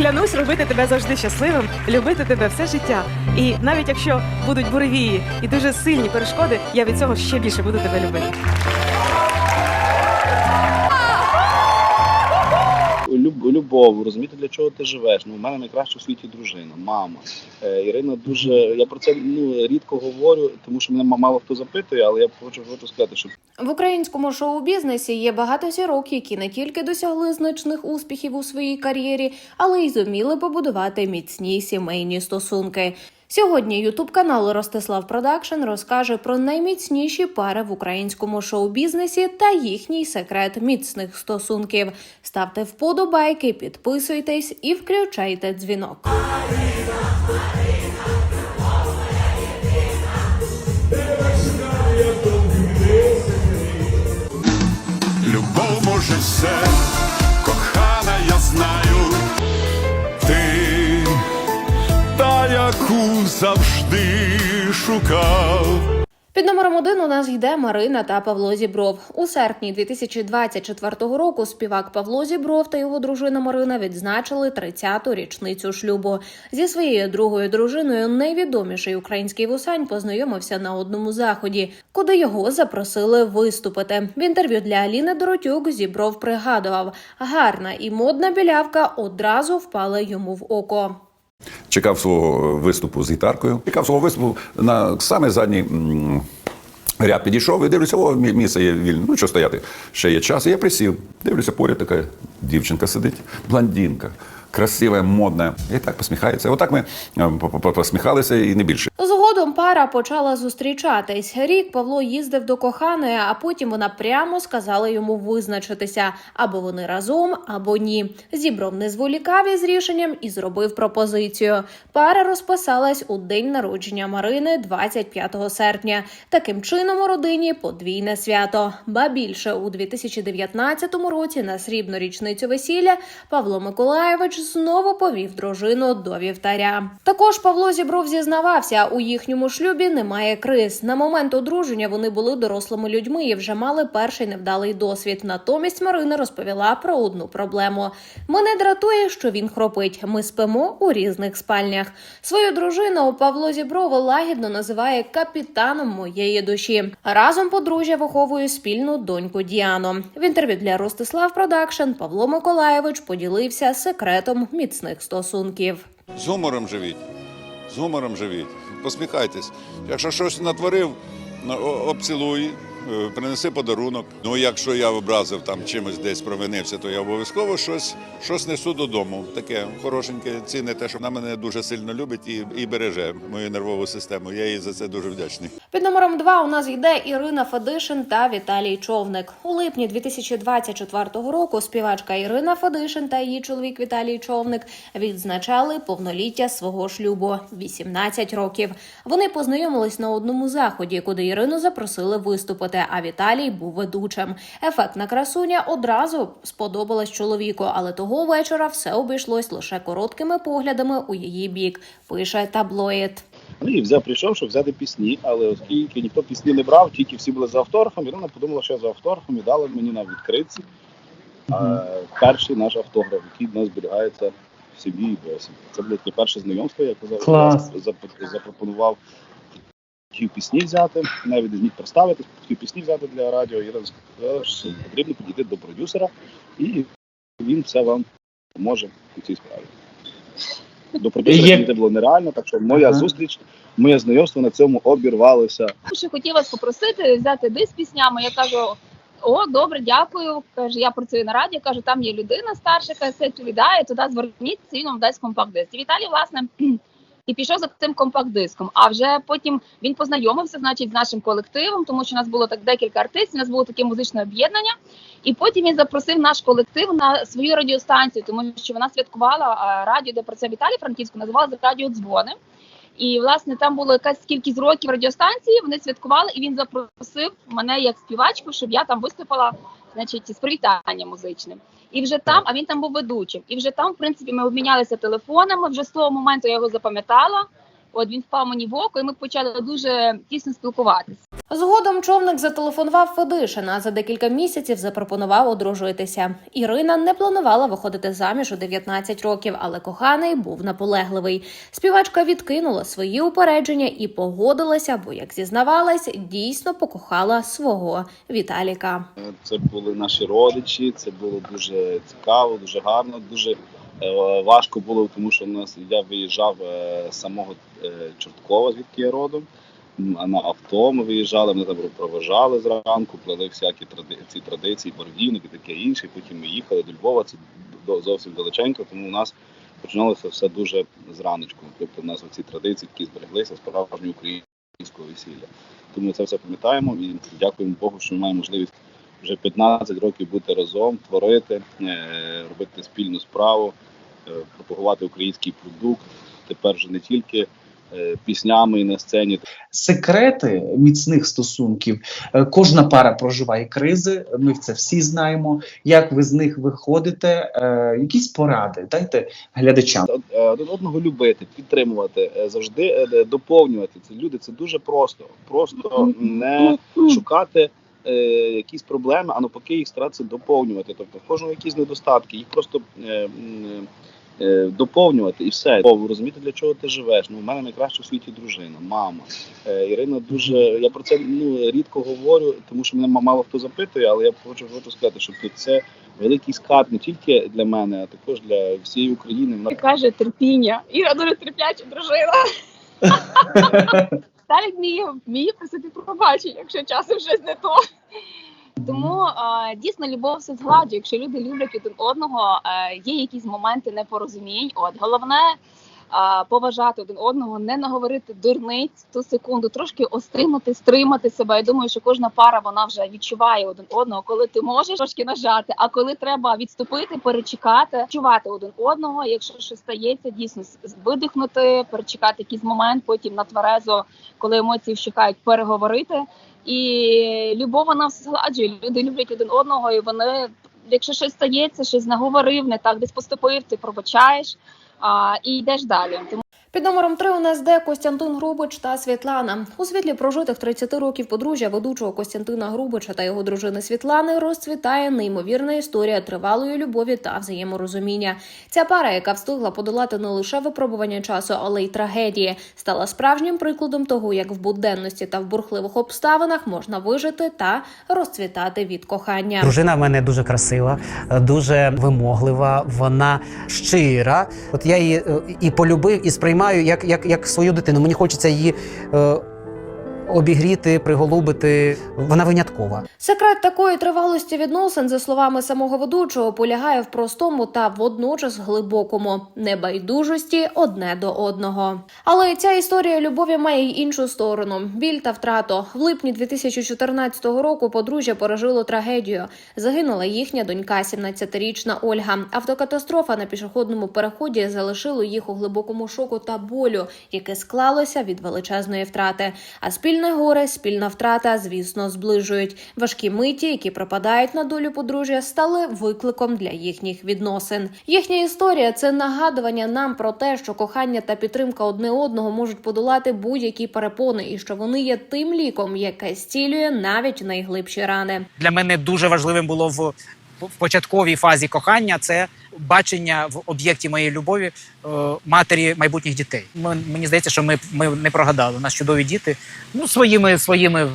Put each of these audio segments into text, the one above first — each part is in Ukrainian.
Клянусь робити тебе завжди щасливим, любити тебе все життя. І навіть якщо будуть буревії і дуже сильні перешкоди, я від цього ще більше буду тебе любити. Любов, розуміти, для чого ти живеш. Ну, у мене найкраща в світі дружина, мама. Е, Ірина дуже. Я про це ну, рідко говорю, тому що мене ма- мало хто запитує, але я хочу, хочу сказати, що В українському шоу-бізнесі є багато зірок, які не тільки досягли значних успіхів у своїй кар'єрі, але й зуміли побудувати міцні сімейні стосунки. Сьогодні ютуб канал Ростислав Продакшн розкаже про найміцніші пари в українському шоу-бізнесі та їхній секрет міцних стосунків. Ставте вподобайки, підписуйтесь і включайте дзвінок. Любов може все, кохана, я знаю, завжди шукав. Під номером один у нас йде Марина та Павло Зібров. У серпні 2024 року співак Павло Зібров та його дружина Марина відзначили 30-ту річницю шлюбу. Зі своєю другою дружиною найвідоміший український вусань познайомився на одному заході, куди його запросили виступити. В інтерв'ю для Аліни Доротюк Зібров пригадував, гарна і модна білявка одразу впала йому в око. Чекав свого виступу з гітаркою. Чекав свого виступу на саме задній ряд підійшов і дивлюся, о, місце є вільне. Ну що стояти? Ще є час. І я присів. Дивлюся, поряд така дівчинка сидить, блондинка, красива, модна. І так посміхається. Отак ми е, по- по- посміхалися і не більше. Згодом пара почала зустрічатись. Рік Павло їздив до коханої, а потім вона прямо сказала йому визначитися або вони разом, або ні. Зібров не зволікав із рішенням і зробив пропозицію. Пара розписалась у день народження Марини 25 серпня. Таким чином у родині подвійне свято. Ба більше у 2019 році на срібну річницю весілля Павло Миколаєвич знову повів дружину до вівтаря. Також Павло Зібров зізнавався, у їхньому шлюбі немає криз. На момент одруження вони були дорослими людьми і вже мали перший невдалий досвід. Натомість Марина розповіла про одну проблему. Мене дратує, що він хропить. Ми спимо у різних спальнях. Свою дружину Павло Зібров лагідно називає капітаном моєї душі. Разом подружжя виховує спільну доньку Діану. В інтерв'ю для Ростислав Продакшн Павло Миколаєвич поділився секретом міцних стосунків. З гумором живіть. З гумором живіть. Посміхайтесь. Якщо щось натворив, ну, обцілуй, е, принеси подарунок. Ну, якщо я образив там чимось десь провинився, то я обов'язково щось, щось несу додому. Таке хорошеньке, цінне те, що вона мене дуже сильно любить і, і береже мою нервову систему. Я їй за це дуже вдячний. Під номером 2 у нас йде Ірина Федишин та Віталій Човник. У липні 2024 року співачка Ірина Федишин та її чоловік Віталій Човник відзначали повноліття свого шлюбу 18 років. Вони познайомились на одному заході, куди Ірину запросили виступити. А Віталій був ведучим. Ефектна красуня одразу сподобалась чоловіку, але того вечора все обійшлось лише короткими поглядами у її бік. Пише таблоїд. Ну, і взяв, прийшов, щоб взяти пісні, але оскільки ніхто пісні не брав, тільки всі були за автографом, Ірина подумала, що я за автографом і дала мені на відкритці е, перший наш автограф, який в нас зберігається в сім'ї і досі. Це було таке перше знайомство, я казав, запропонував хотів пісні взяти, навіть не зміг представити, хотів пісні взяти для радіо. Ірина сказала, що потрібно підійти до продюсера, і він все вам поможе у цій справі. До Є- підійти було нереально, так що моя Ага. зустріч, моє знайомство на цьому обірвалося. Ще хотів вас попросити взяти диск з піснями. Я кажу: о, добре, дякую. Каже, я працюю на раді. Кажу, там є людина старша, яка все відповідає. Туди зверніться, він вам дасть компакт-диск. І Віталій, власне. І пішов за цим компакт-диском. А вже потім він познайомився, значить, з нашим колективом, тому що у нас було так декілька артистів, у нас було таке музичне об'єднання. І потім він запросив наш колектив на свою радіостанцію, тому що вона святкувала радіо, де працює Віталій Франківську, називалася Радіо Дзвони. І власне там була якась кількість років радіостанції. Вони святкували, і він запросив мене як співачку, щоб я там виступила, значить, з привітанням музичним. І вже там, а він там був ведучим. І вже там, в принципі, ми обмінялися телефонами. Вже з того моменту я його запам'ятала. От він впав мені в око, і ми почали дуже тісно спілкуватися. Згодом човник зателефонував Федишин, а за декілька місяців запропонував одружитися. Ірина не планувала виходити заміж у 19 років, але коханий був наполегливий. Співачка відкинула свої упередження і погодилася, бо, як зізнавалась, дійсно покохала свого Віталіка. Це були наші родичі, це було дуже цікаво, дуже гарно, дуже важко було, тому що у нас я виїжджав е, з самого е, Чорткова, звідки я родом. На авто ми виїжджали, ми там проважали зранку, плели всякі тради- ці традиції, боргівник і таке інше. Потім ми їхали до Львова, це зовсім далеченько, тому у нас починалося все дуже зраночку. Тобто у нас ці традиції, які збереглися, справжнього українського весілля. Тому це все пам'ятаємо і дякуємо Богу, що ми маємо можливість вже 15 років бути разом, творити, е, робити спільну справу, е, пропагувати український продукт. Тепер вже не тільки е, піснями і на сцені. секрети міцних стосунків. Кожна пара проживає кризи. Ми це всі знаємо. Як ви з них виходите? Якісь поради дайте глядачам. Од- один одного любити, підтримувати, завжди доповнювати. Це люди, це дуже просто. Просто не шукати е, якісь проблеми, а навпаки їх старатися доповнювати. Тобто в кожного якісь недостатки, їх просто е, е, доповнювати і все. Розумієте, для чого ти живеш? Ну, у мене найкраща у світі дружина, мама. Е, Ірина дуже. Я про це ну, рідко говорю, тому що мене мало хто запитує, але я хочу, хочу сказати, що це великий скарб не тільки для мене, а також для всієї України. Вона каже терпіння. Іра дуже терпляча дружина. Віталік мій, вміє просити пробачення, якщо часом щось не то. Тому е, дійсно любов все згладжує. Якщо люди люблять один одного, е, є якісь моменти непорозумінь. От головне е, поважати один одного, не наговорити дурниць ту секунду, трошки остримати, стримати себе. Я думаю, що кожна пара вона вже відчуває один одного, коли ти можеш трошки нажати, а коли треба відступити, перечекати, відчувати один одного. Якщо щось стається, дійсно видихнути, перечекати якийсь момент, потім на тверезо, коли емоції вщухають, переговорити. І любов вона все згладжує. Люди люблять один одного, і вони, якщо щось стається, щось наговорив, не так десь поступив, ти пробачаєш а, і йдеш далі. Тому Під номером 3 у нас де Костянтин Грубич та Світлана. У світлі прожитих 30 років подружжя ведучого Костянтина Грубича та його дружини Світлани розцвітає неймовірна історія тривалої любові та взаєморозуміння. Ця пара, яка встигла подолати не лише випробування часу, але й трагедії, стала справжнім прикладом того, як в буденності та в бурхливих обставинах можна вижити та розцвітати від кохання. Дружина в мене дуже красива, дуже вимоглива, вона щира. От я її е, і полюбив, і сприймаю як, як, як свою дитину. Мені хочеться її е, обігріти, приголубити. Вона виняткова. Секрет такої тривалості відносин, за словами самого ведучого, полягає в простому та водночас глибокому небайдужості одне до одного. Але ця історія любові має й іншу сторону: біль та втрату. В липні 2014 року подружжя пережило трагедію. Загинула їхня донька, 17-річна Ольга. Автокатастрофа на пішохідному переході залишила їх у глибокому шоку та болю, яке склалося від величезної втрати. А спільне горе, спільна втрата, звісно, зближують. Важкі миті, які припадають на долю подружжя, стали викликом для їхніх відносин. Їхня історія це нагадування нам про те, що кохання та підтримка одне одного можуть подолати будь-які перепони, і що вони є тим ліком, яке зцілює навіть найглибші рани. для мене дуже важливим було в, в початковій фазі кохання це бачення в об'єкті моєї любові е, матері майбутніх дітей. М- Мені здається, що ми, ми не прогадали. Нас чудові діти. Ну, своїми, своїми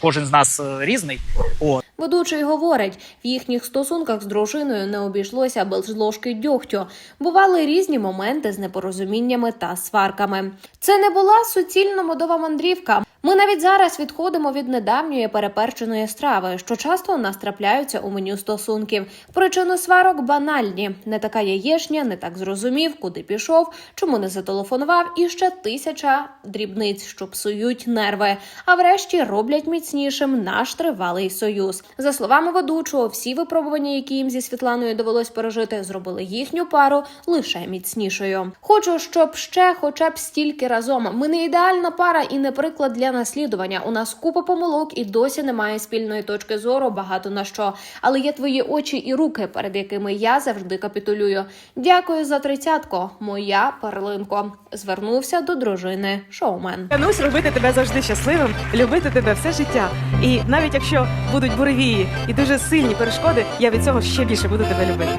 кожен з нас е, різний. От. Ведучий говорить, в їхніх стосунках з дружиною не обійшлося без ложки дьогтю. Бували різні моменти з непорозуміннями та сварками. Це не була суцільно модова мандрівка. Ми навіть зараз відходимо від недавньої переперченої страви, що часто у нас трапляються у меню стосунків. Причини сварок банальні: не така яєшня, не так зрозумів, куди пішов, чому не зателефонував, і ще тисяча дрібниць, що псують нерви. А врешті роблять міцнішим наш тривалий союз. За словами ведучого, всі випробування, які їм зі Світланою довелось пережити, зробили їхню пару лише міцнішою. Хочу, щоб ще, хоча б стільки разом. Ми не ідеальна пара і не приклад для наслідування. У нас купа помилок і досі немає спільної точки зору. Багато на що. Але є твої очі і руки, перед якими я завжди капітулюю. Дякую за тридцятко. Моя перлинко. Звернувся до дружини шоумен. Клянусь робити тебе завжди щасливим, любити тебе все життя. І навіть якщо будуть буревії і дуже сильні перешкоди, я від цього ще більше буду тебе любити.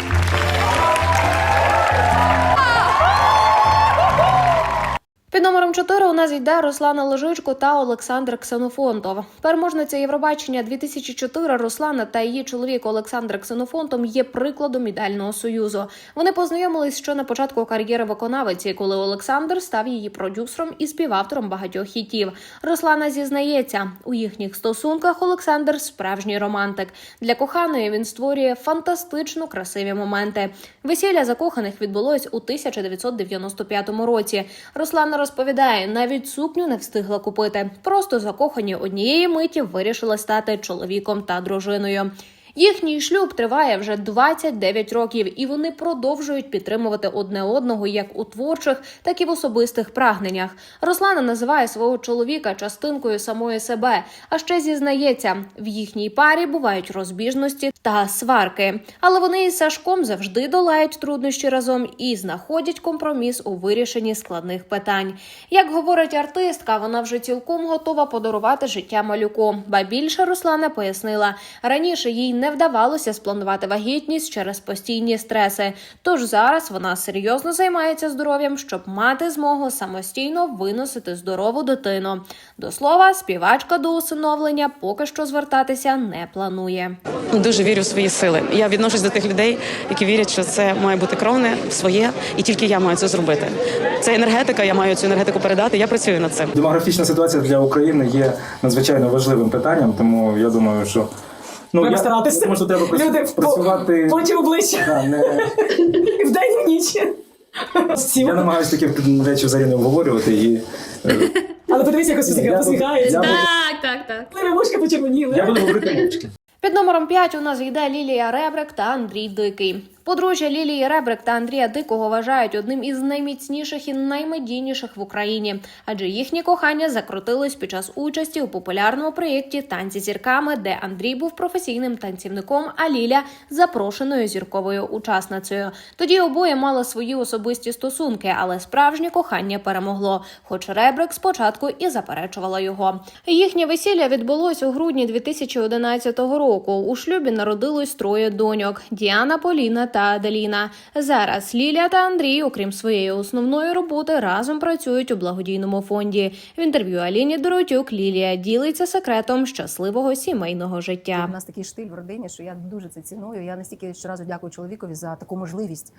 Під номером 4 у нас йде Руслана Ложичко та Олександр Ксенофонтов. Переможниця Євробачення 2004 Руслана та її чоловік Олександр Ксенофонтов є прикладом ідеального союзу. Вони познайомились ще на початку кар'єри виконавиці, коли Олександр став її продюсером і співавтором багатьох хітів. Руслана зізнається, у їхніх стосунках Олександр справжній романтик. Для коханої він створює фантастично красиві моменти. Весілля закоханих відбулось у 1995 році. Руслана розповідає, навіть сукню не встигла купити. Просто закохані однієї миті вирішили стати чоловіком та дружиною. Їхній шлюб триває вже 29 років, і вони продовжують підтримувати одне одного як у творчих, так і в особистих прагненнях. Руслана називає свого чоловіка частинкою самої себе, а ще зізнається, в їхній парі бувають розбіжності та сварки. Але вони із Сашком завжди долають труднощі разом і знаходять компроміс у вирішенні складних питань. Як говорить артистка, вона вже цілком готова подарувати життя малюку. Ба більше Руслана пояснила, раніше їй не вдавалося спланувати вагітність через постійні стреси. Тож зараз вона серйозно займається здоров'ям, щоб мати змогу самостійно виносити здорову дитину. До слова, співачка до усиновлення поки що звертатися не планує. Дуже вірю в свої сили. Я відношусь до тих людей, які вірять, що це має бути кровне, своє, і тільки я маю це зробити. Це енергетика, я маю цю енергетику передати. Я працюю над цим. Демографічна ситуація для України є надзвичайно важливим питанням, тому я думаю, що ну Треба я, старатися. що треба Люди працювати. Очі в обличчя Да, не, і вдень і в ніч. Я намагаюся такі речі взагалі не обговорювати і е, Але подивіться, якось я посміхається. Так, так, так. Пливе вушка почервоніли. я буду говорити мовчки. Під номером 5 у нас йде Лілія Ребрик та Андрій Дикий. Подружжя Лілії Ребрик та Андрія Дикого вважають одним із найміцніших і наймедійніших в Україні, адже їхнє кохання закрутилось під час участі у популярному проєкті Танці зірками, де Андрій був професійним танцівником, а Ліля запрошеною зірковою учасницею. Тоді обоє мали свої особисті стосунки, але справжнє кохання перемогло. Хоч Ребрик спочатку і заперечувала його. Їхнє весілля відбулось у грудні 2011 року. У шлюбі народилось троє доньок: Діана, Поліна та Аделіна. Зараз Ліля та Андрій, окрім своєї основної роботи, разом працюють у благодійному фонді. В інтерв'ю Аліні Доротюк Лілія ділиться секретом щасливого сімейного життя. У нас такий штиль в родині, що я дуже це ціную. Я настільки щоразу дякую чоловікові за таку можливість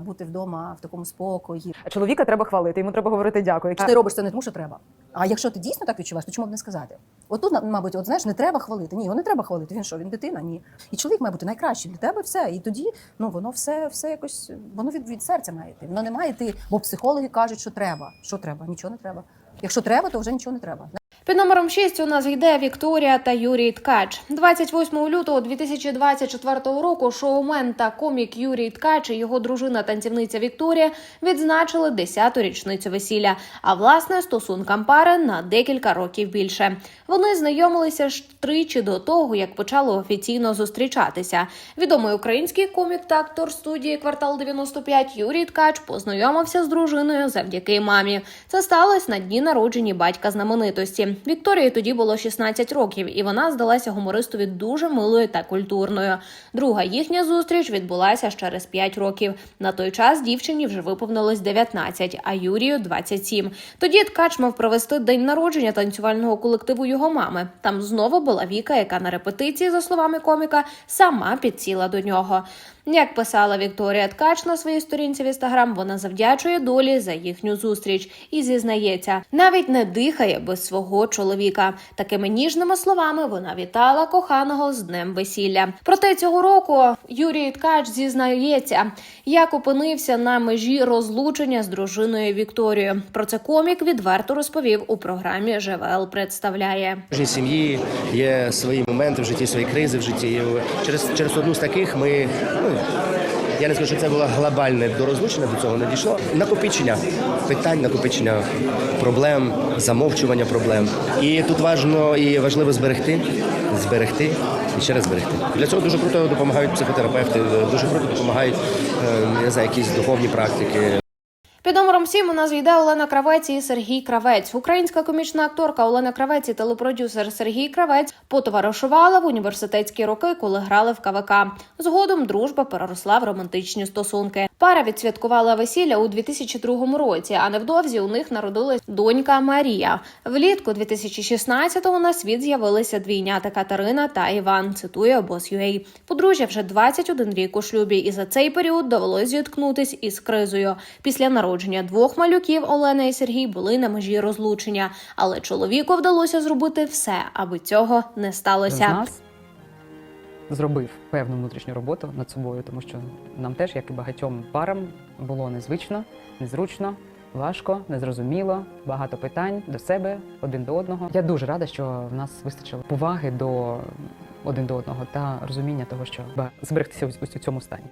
бути вдома в такому спокої. Чоловіка треба хвалити, йому треба говорити дякую. Якщо ти робиш це не тому, що треба. А якщо ти дійсно так відчуваєш, то чому б не сказати? От тут, мабуть, от знаєш, не треба хвалити. Ні, його не треба хвалити. Він що, він дитина? Ні. І чоловік має бути найкращий для тебе все. І тоді ну воно все, все якось воно від, від серця має йти. Воно не має йти, бо психологи кажуть, що треба. Що треба? Нічого не треба. Якщо треба, то вже нічого не треба. Під номером 6 у нас йде Вікторія та Юрій Ткач. 28 лютого 2024 року шоумен та комік Юрій Ткач і його дружина танцівниця Вікторія відзначили 10-ту річницю весілля, а власне стосункам пари на декілька років більше. Вони знайомилися ж тричі до того, як почали офіційно зустрічатися. Відомий український комік та актор студії Квартал 95 Юрій Ткач познайомився з дружиною завдяки мамі. Це сталося на дні народження батька знаменитості. Вікторії тоді було 16 років, і вона здалася гумористові дуже милою та культурною. Друга їхня зустріч відбулася через 5 років. На той час дівчині вже виповнилось 19, а Юрію 27. Тоді ткач мав провести день народження танцювального колективу його мами. Там знову була Віка, яка на репетиції, за словами коміка, сама підсіла до нього. Як писала Вікторія Ткач на своїй сторінці в інстаграм, вона завдячує долі за їхню зустріч і зізнається, навіть не дихає без свого чоловіка. Такими ніжними словами вона вітала коханого з днем весілля. Проте цього року Юрій Ткач зізнається, як опинився на межі розлучення з дружиною Вікторією. Про це комік відверто розповів у програмі ЖВЛ представляє. Кожній сім'ї є свої моменти в житті, свої кризи в житті. Через, через одну з таких ми ну, Я не скажу, що це було глобальне до розлучення, до цього не дійшло. Накопичення питань, накопичення проблем, замовчування проблем. І тут важливо і важливо зберегти, зберегти і ще раз зберегти. Для цього дуже круто допомагають психотерапевти, дуже круто допомагають е, я не знаю, якісь духовні практики. Номером 7 у нас йде Олена Кравець і Сергій Кравець. Українська комічна акторка Олена Кравець і телепродюсер Сергій Кравець потоваришували в університетські роки, коли грали в КВК. Згодом дружба переросла в романтичні стосунки. Пара відсвяткувала весілля у 2002 році, а невдовзі у них народилась донька Марія. Влітку 2016-го на світ з'явилися двійнята Катерина та Іван. Цитує обоз.ua. Подружжя вже 21 рік у шлюбі, і за цей період довелось зіткнутись із кризою. Після народження двох малюків Олена і Сергій були на межі розлучення, але чоловіку вдалося зробити все, аби цього не сталося. нас зробив певну внутрішню роботу над собою, тому що нам теж, як і багатьом парам, було незвично, незручно, важко, незрозуміло, багато питань до себе, один до одного. Я дуже рада, що в нас вистачило поваги до один до одного та розуміння того, що зберегтися у цьому стані.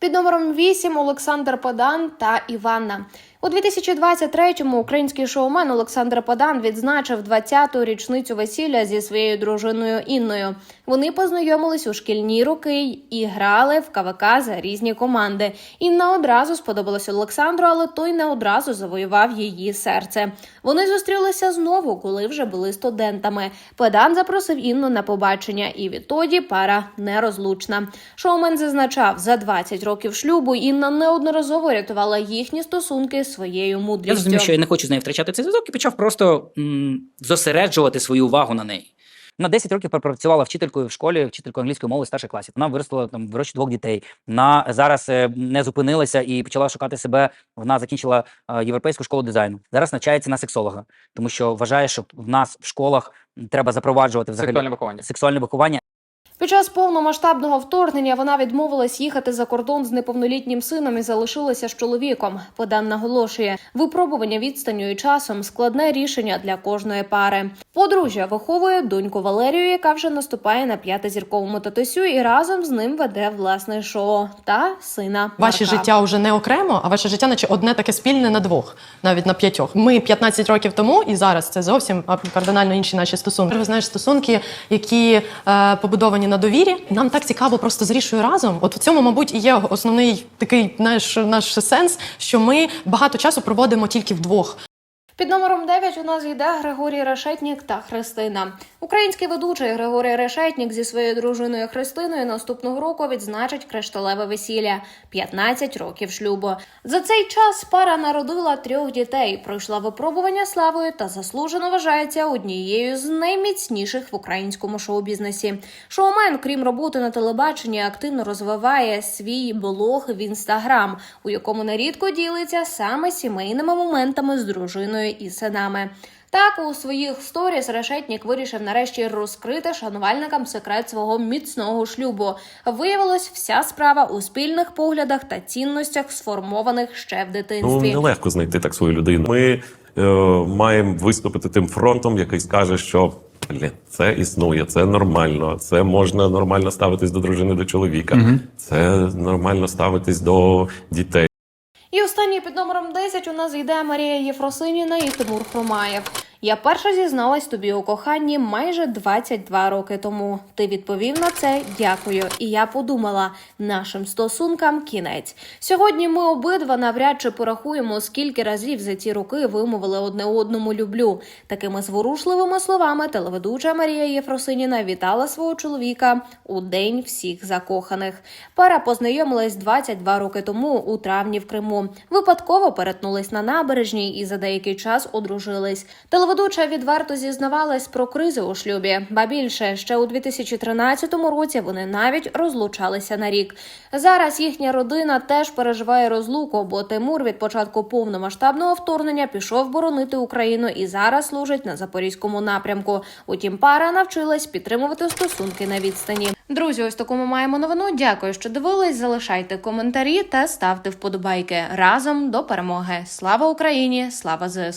Під номером 8 Олександр Подан та Іванна. У 2023-му український шоумен Олександр Подан відзначив 20-ту річницю весілля зі своєю дружиною Інною. Вони познайомились у шкільні роки і грали в КВК за різні команди. Інна одразу сподобалась Олександру, але той не одразу завоював її серце. Вони зустрілися знову, коли вже були студентами. Подан запросив Інну на побачення, і відтоді пара нерозлучна. Шоумен зазначав, за 20 років шлюбу Інна неодноразово рятувала їхні стосунки своєю Я мудрістю. зрозумів, що я не хочу з нею втрачати цей зв'язок і почав просто м, зосереджувати свою увагу на неї. На 10 років пропрацювала вчителькою в школі, вчителькою англійської мови старших класів. Вона виростила там вирощує двох дітей. Вона зараз е, не зупинилася і почала шукати себе. Вона закінчила е, європейську школу дизайну. Зараз навчається на сексолога, тому що вважає, що в нас в школах треба запроваджувати взагалі Сексуальне виховання. Сексуальне виховання. Під час повномасштабного вторгнення вона відмовилась їхати за кордон з неповнолітнім сином і залишилася з чоловіком. Подан наголошує, випробування відстанню і часом складне рішення для кожної пари. Подружжя виховує доньку Валерію, яка вже наступає на п'ятизірковому татусю, і разом з ним веде власне шоу та сина. Ваше життя вже не окремо, а ваше життя, наче одне таке спільне на двох, навіть на п'ятьох. Ми 15 років тому і зараз це зовсім кардинально інші наші стосунки. Ви знаєш, стосунки, які е, побудовані на довірі. Нам так цікаво просто з Рішою разом. От в цьому, мабуть, і є основний такий наш, наш сенс, що ми багато часу проводимо тільки вдвох. Під номером 9 у нас йде Григорій Решетнік та Христина. Український ведучий Григорій Решетнік зі своєю дружиною Христиною наступного року відзначить кришталеве весілля 15 років шлюбу. За цей час пара народила трьох дітей, пройшла випробування славою та заслужено вважається однією з найміцніших в українському шоу-бізнесі. Шоумен, крім роботи на телебаченні, активно розвиває свій блог в інстаграм, у якому нерідко ділиться саме сімейними моментами з дружиною і синами. Так, у своїх сторіс Решетнік вирішив нарешті розкрити шанувальникам секрет свого міцного шлюбу. Виявилось, вся справа у спільних поглядах та цінностях, сформованих ще в Ну, дитинстві. нелегко знайти так свою людину. Ми е, маємо виступити тим фронтом, який скаже, що блін, це існує, це нормально, це можна нормально ставитись до дружини, до чоловіка, це нормально ставитись до дітей. І останній під номером 10 у нас йде Марія Єфросиніна і Тимур Хромаєв. Я перша зізналась тобі у коханні майже 22 роки тому. Ти відповів на це дякую. І я подумала, нашим стосункам кінець. Сьогодні ми обидва навряд чи порахуємо, скільки разів за ці роки вимовили одне одному люблю. Такими зворушливими словами телеведуча Марія Єфросиніна вітала свого чоловіка у день всіх закоханих. Пара познайомилась 22 роки тому у травні в Криму. Випадково перетнулись на набережній і за деякий час одружились. Телеведуча відверто зізнавалась про кризи у шлюбі. Ба більше ще у 2013 році вони навіть розлучалися на рік. Зараз їхня родина теж переживає розлуку, бо Тимур від початку повномасштабного вторгнення пішов боронити Україну і зараз служить на запорізькому напрямку. Утім, пара навчилась підтримувати стосунки на відстані. Друзі, ось таку ми маємо новину. Дякую, що дивились. Залишайте коментарі та ставте вподобайки разом до перемоги. Слава Україні! Слава ЗСУ!